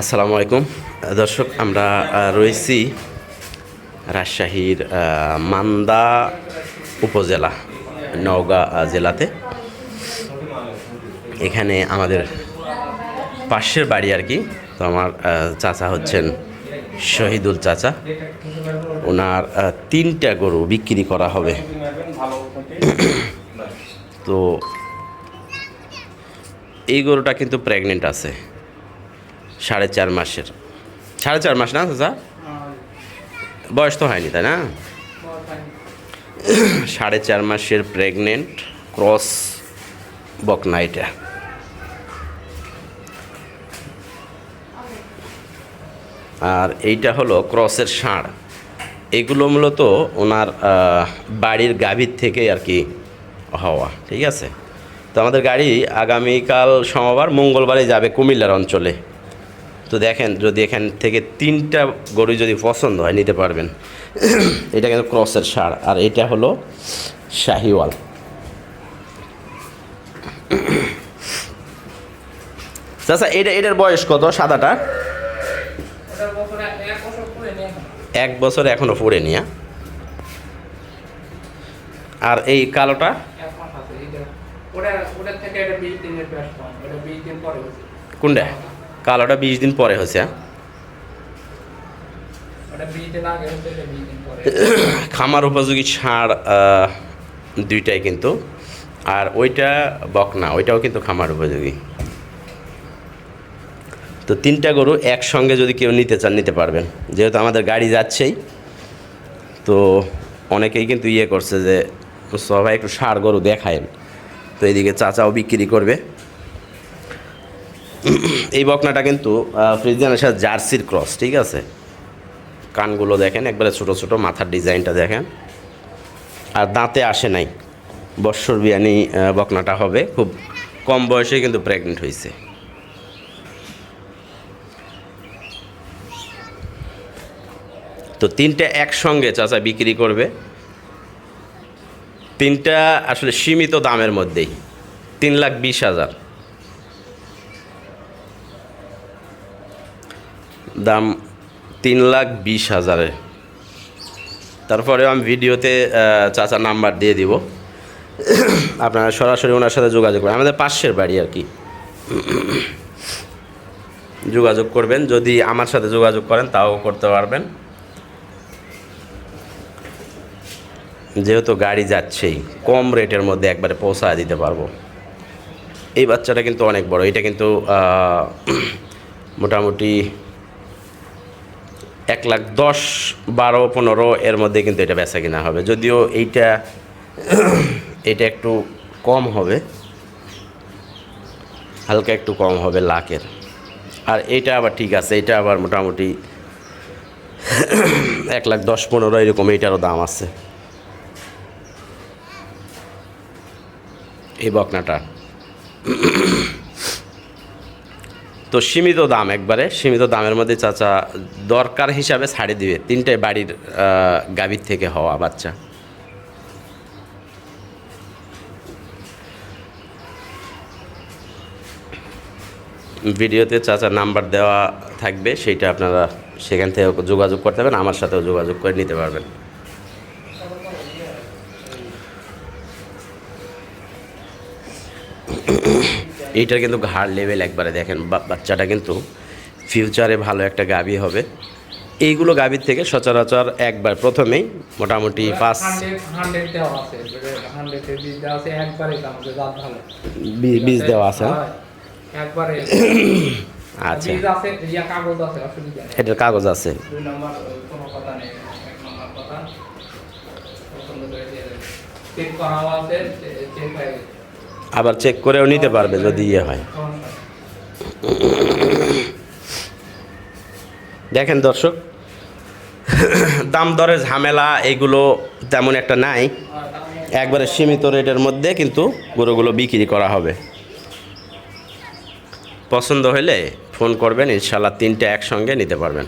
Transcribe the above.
আসসালামু আলাইকুম। দর্শক, আমরা রয়েছি রাজশাহীর মান্দা উপজেলা, নওগাঁ জেলাতে। এখানে আমাদের পাশের বাড়ি আর কি, তো আমার চাচা হচ্ছেন শহীদুল চাচা। ওনার তিনটা গরু বিক্রি করা হবে। তো এই গরুটা কিন্তু প্রেগনেন্ট আছে। সাড়ে চার মাসের। সাড়ে চার মাস না, চাচা? বয়স তো হয়নি, তাই না? সাড়ে চার মাসের প্রেগনেন্ট ক্রস বকনা এটা। আর এইটা হলো ক্রসের ষাঁড়। এগুলো মূলত ওনার বাড়ির গাভীর থেকে আর কি হওয়া, ঠিক আছে? তো আমাদের গাড়ি আগামীকাল সোমবার, মঙ্গলবারে যাবে কুমিল্লার অঞ্চলে। তো দেখেন, যদি এখান থেকে তিনটা গরু যদি পছন্দ হয়, নিতে পারবেন। এটা কিন্তু ক্রসের সার, আর এটা হলো শাহিওয়াল। চাচা, এটা, এটার বয়স কত? সাদাটা? এক বছর করে নিয়ে এখন। এক এখনও পড়ে নিয়া আর এই কালোটা? এক মাস আছে, ওটা- ওটার থেকে এটা 20 দিনের ব্যাস কম, এটা 20 দিন পরে হয়েছে। কোনটা কালোটা বিশ দিন পরে হয়েছে হ্যাঁ? ওটা 20 দিন আগে হয়েছে, এটা 20 দিন পরে। খামার উপযোগী আহ, দুইটাই কিন্তু আর ওইটা বকনা ওইটাও কিন্তু খামার উপযোগী তো তিনটা গরু একসঙ্গে যদি কেউ নিতে চান নিতে পারবেন যেহেতু আমাদের গাড়ি যাচ্ছেই তো অনেকেই কিন্তু ইয়ে করছে যে সবাই একটু ষাঁড় গরু দেখায়েন তো এইদিকে চাচাও বিক্রি করবে। এই বকনাটা কিন্তু ফ্রিজিয়ানের সাথে জার্সির ক্রস, ঠিক আছে? কানগুলো দেখেন, একবারে ছোট ছোট মাথার ডিজাইনটা দেখেন। আর দাঁতে আসে নাই। বৎসর বিয়ানি বকনাটা হবে। খুব কম বয়সে কিন্তু প্রেগনেন্ট হয়েছে তো তিনটে একসঙ্গে চাচা বিক্রি করবে। তিনটা আসলে সীমিত দামের মধ্যেই। তিন লাখ বিশ হাজার। দাম তিন লাখ বিশ হাজারে। তারপরেও আমি ভিডিওতে চাচার নাম্বার দিয়ে দিব। আপনারা সরাসরি ওনার সাথে যোগাযোগ করবেন। আমাদের পাশের বাড়ি আর কি। যোগাযোগ করবেন। যদি আমার সাথে যোগাযোগ করেন, তাও করতে পারবেন। যেহেতু গাড়ি যাচ্ছেই, কম রেটের মধ্যে একবারে পৌঁছায় দিতে পারব। এই বাচ্চাটা কিন্তু অনেক বড়, এটা কিন্তু মোটামুটি এক লাখ দশ, বারো, পনেরো এর মধ্যে কিন্তু এটা বেচা কিনা হবে। যদিও এইটা, এটা একটু কম হবে, হালকা একটু কম হবে লাখের। আর এইটা আবার ঠিক আছে, এটা আবার মোটামুটি এক লাখ দশ, পনেরো এরকম এইটারও দাম আছে। এই বকনাটা। তো সীমিত দাম একবারে, সীমিত দামের মধ্যে চাচা দরকার হিসাবে ছাড়ে দিবে। তিনটে বাড়ির গাভীর থেকে হওয়া বাচ্চা। ভিডিওতে চাচার নাম্বার দেওয়া থাকবে, সেইটা আপনারা সেখান থেকে যোগাযোগ করতে পারবেন, আমার সাথেও যোগাযোগ করে নিতে পারবেন। এইটার কিন্তু ঘাড় লেভেল একবারে দেখেন বা- বাচ্চাটা কিন্তু ফিউচারে ভালো একটা গাভী হবে। এইগুলো গাভীর থেকে সচরাচর একবার প্রথমেই মোটামুটি পাঁচ 100 100 দেওয়া আছে, এটা 100 এর বীজ দেওয়া আছে, হ্যাঁ? আচ্ছা। এটার কাগজ আছে। করে আছে, চেক। আবার চেক করেও নিতে পারবে যদি ইয়ে হয়। দেখেন দর্শক, দাম দরের ঝামেলা এগুলো তেমন একটা নাই। একবারে সীমিত রেটের মধ্যে কিন্তু গরুগুলো বিক্রি করা হবে। পছন্দ হলে ফোন করবেন ইনশাল্লাহ তিনটে একসঙ্গে নিতে পারবেন।